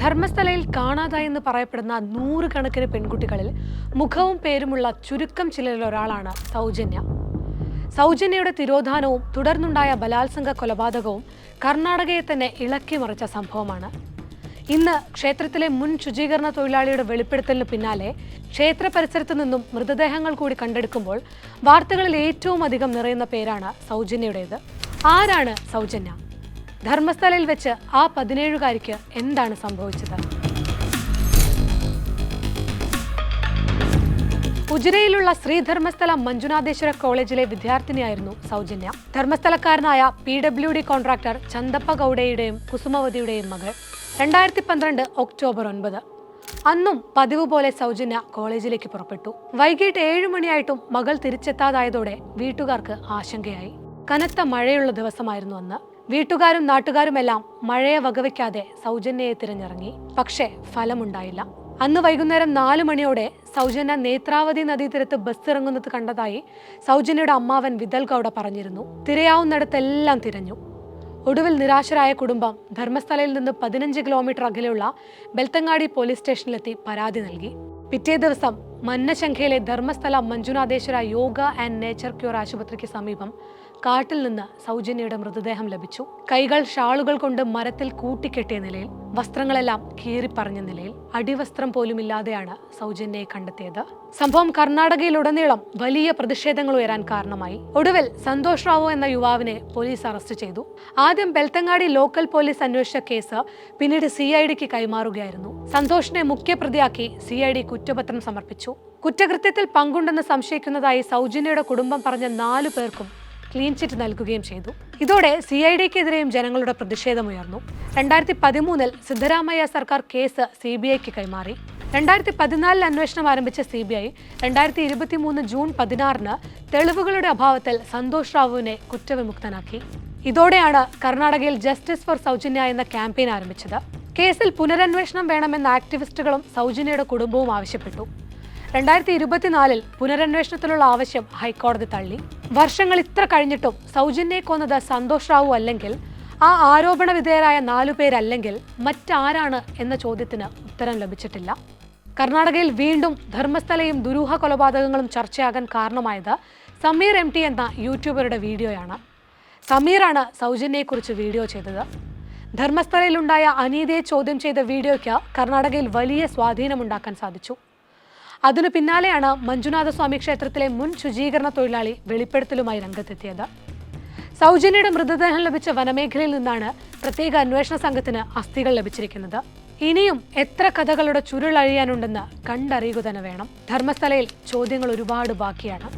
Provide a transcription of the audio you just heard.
ധർമ്മസ്ഥലയിൽ കാണാതായെന്ന് പറയപ്പെടുന്ന നൂറുകണക്കിന് പെൺകുട്ടികളിൽ മുഖവും പേരുമുള്ള ചുരുക്കം ചിലരിൽ ഒരാളാണ് സൗജന്യ. സൗജന്യയുടെ തിരോധാനവും തുടർന്നുണ്ടായ ബലാത്സംഗ കൊലപാതകവും കർണാടകയെ തന്നെ ഇളക്കിമറിച്ച സംഭവമാണ്. ഇന്ന് ക്ഷേത്രത്തിലെ മുൻ ശുചീകരണ തൊഴിലാളിയുടെ വെളിപ്പെടുത്തലിന് പിന്നാലെ ക്ഷേത്ര പരിസരത്തു നിന്നും മൃതദേഹങ്ങൾ കൂടി കണ്ടെടുക്കുമ്പോൾ വാർത്തകളിൽ ഏറ്റവും അധികം നിറയുന്ന പേരാണ് സൗജന്യയുടേത്. ആരാണ് സൗജന്യ? ധർമ്മസ്ഥലയിൽ വെച്ച് ആ പതിനേഴുകാരിക്ക് എന്താണ് സംഭവിച്ചത്? ഉജിരയിലുള്ള ശ്രീധർമ്മസ്ഥല മഞ്ജുനാഥേശ്വര കോളേജിലെ വിദ്യാർത്ഥിനിയായിരുന്നു സൗജന്യ. ധർമ്മസ്ഥലക്കാരനായ P W D contractor Chandappa ഗൗഡയുടെയും കുസുമവതിയുടെയും മകൾ. രണ്ടായിരത്തി പന്ത്രണ്ട് ഒക്ടോബർ ഒൻപത്. അന്നും പതിവ് പോലെ സൗജന്യ കോളേജിലേക്ക് പുറപ്പെട്ടു. വൈകിട്ട് ഏഴു മണിയായിട്ടും മകൾ തിരിച്ചെത്താതായതോടെ വീട്ടുകാർക്ക് ആശങ്കയായി. കനത്ത മഴയുള്ള ദിവസമായിരുന്നു അന്ന്. വീട്ടുകാരും നാട്ടുകാരുമെല്ലാം മഴയെ വകവയ്ക്കാതെ സൗജന്യയെ തിരഞ്ഞിറങ്ങി. പക്ഷേ ഫലമുണ്ടായില്ല. അന്ന് വൈകുന്നേരം നാലു മണിയോടെ സൗജന്യ നേത്രാവതി നദീതീരത്ത് ബസ് ഇറങ്ങുന്നത് കണ്ടതായി സൗജന്യയുടെ അമ്മാവൻ വിതൽ ഗൗഡ പറഞ്ഞിരുന്നു. തിരയാവുന്നിടത്തെല്ലാം തിരഞ്ഞു. ഒടുവിൽ നിരാശരായ കുടുംബം ധർമ്മസ്ഥലയിൽ നിന്ന് പതിനഞ്ച് കിലോമീറ്റർ അകലെയുള്ള ബെൽത്തങ്ങാടി പോലീസ് സ്റ്റേഷനിലെത്തി പരാതി നൽകി. പിറ്റേ ദിവസം മന്നശംഖയിലെ Dharmasthala Manjunatheshwara yoga and nature cure ആശുപത്രിക്ക് സമീപം കാട്ടിൽ നിന്ന് സൗജന്യയുടെ മൃതദേഹം ലഭിച്ചു. കൈകൾ ഷാളുകൾ കൊണ്ട് മരത്തിൽ കൂട്ടിക്കെട്ടിയ നിലയിൽ വസ്ത്രങ്ങളെല്ലാം കീറിപ്പറഞ്ഞ നിലയിൽ അടിവസ്ത്രം പോലും ഇല്ലാതെയാണ് സൗജന്യയെ കണ്ടെത്തിയത്. സംഭവം കർണാടകയിലുടനീളം വലിയ പ്രതിഷേധങ്ങൾ ഉയരാൻ കാരണമായി. ഒടുവിൽ സന്തോഷ് റാവു എന്ന യുവാവിനെ പോലീസ് അറസ്റ്റ് ചെയ്തു. ആദ്യം ബെൽത്തങ്ങാടി ലോക്കൽ പോലീസ് അന്വേഷിച്ച കേസ് പിന്നീട് സി ഐ ഡിക്ക് കൈമാറുകയായിരുന്നു. സന്തോഷിനെ മുഖ്യപ്രതിയാക്കി സി ഐ ഡി കുറ്റപത്രം സമർപ്പിച്ചു. കുറ്റകൃത്യത്തിൽ പങ്കുണ്ടെന്ന് സംശയിക്കുന്നതായി സൗജന്യയുടെ കുടുംബം പറഞ്ഞ നാലു പേർക്കും ക്ലീൻ ചിറ്റ് നൽകുകയും ചെയ്തു. ഇതോടെ സി ഐ ഡിക്കെതിരെയും ജനങ്ങളുടെ പ്രതിഷേധമുയർന്നു. രണ്ടായിരത്തി പതിമൂന്നിൽ സിദ്ധരാമയ്യ സർക്കാർ കേസ് സി ബി ഐക്ക് കൈമാറി. രണ്ടായിരത്തി പതിനാലിൽ അന്വേഷണം ആരംഭിച്ച സി ബി ഐ രണ്ടായിരത്തി ഇരുപത്തി മൂന്ന് ജൂൺ പതിനാറിന് തെളിവുകളുടെ അഭാവത്തിൽ സന്തോഷ് റാവുവിനെ കുറ്റവിമുക്തനാക്കി. ഇതോടെയാണ് കർണാടകയിൽ ജസ്റ്റിസ് ഫോർ സൗജന്യ എന്ന ക്യാമ്പയിൻ ആരംഭിച്ചത്. കേസിൽ പുനരന്വേഷണം വേണമെന്ന് ആക്ടിവിസ്റ്റുകളും സൗജന്യയുടെ കുടുംബവും ആവശ്യപ്പെട്ടു. രണ്ടായിരത്തി ഇരുപത്തിനാലിൽ പുനരന്വേഷണത്തിനുള്ള ആവശ്യം ഹൈക്കോടതി തള്ളി. വർഷങ്ങൾ ഇത്ര കഴിഞ്ഞിട്ടും സൗജന്യെ കൊന്നത് സന്തോഷ് റാവു അല്ലെങ്കിൽ ആ ആരോപണ വിധേയരായ നാലു പേരല്ലെങ്കിൽ മറ്റാരാണ് എന്ന ചോദ്യത്തിന് ഉത്തരം ലഭിച്ചിട്ടില്ല. കർണാടകയിൽ വീണ്ടും ധർമ്മസ്ഥലയും ദുരൂഹ കൊലപാതകങ്ങളും ചർച്ചയാകാൻ കാരണമായത് സമീർ എം ടി എന്ന യൂട്യൂബറുടെ വീഡിയോയാണ്. സമീറാണ് സൗജന്യയെക്കുറിച്ച് വീഡിയോ ചെയ്തത്. ധർമ്മസ്ഥലയിലുണ്ടായ അനീതിയെ ചോദ്യം ചെയ്ത വീഡിയോയ്ക്ക് കർണാടകയിൽ വലിയ സ്വാധീനമുണ്ടാക്കാൻ സാധിച്ചു. അതിനു പിന്നാലെയാണ് മഞ്ജുനാഥസ്വാമി ക്ഷേത്രത്തിലെ മുൻ ശുചീകരണ തൊഴിലാളി വെളിപ്പെടുത്തലുമായി രംഗത്തെത്തിയത്. സൗജന്യയുടെ മൃതദേഹം ലഭിച്ച വനമേഖലയിൽ നിന്നാണ് പ്രത്യേക അന്വേഷണ സംഘത്തിന് അസ്ഥികൾ ലഭിച്ചിരിക്കുന്നത്. ഇനിയും എത്ര കഥകളുടെ ചുരുളഴിയാനുണ്ടെന്ന് കണ്ടറിയുക തന്നെ വേണം. ധർമ്മസ്ഥലയിൽ ചോദ്യങ്ങൾ ഒരുപാട് ബാക്കിയാണ്.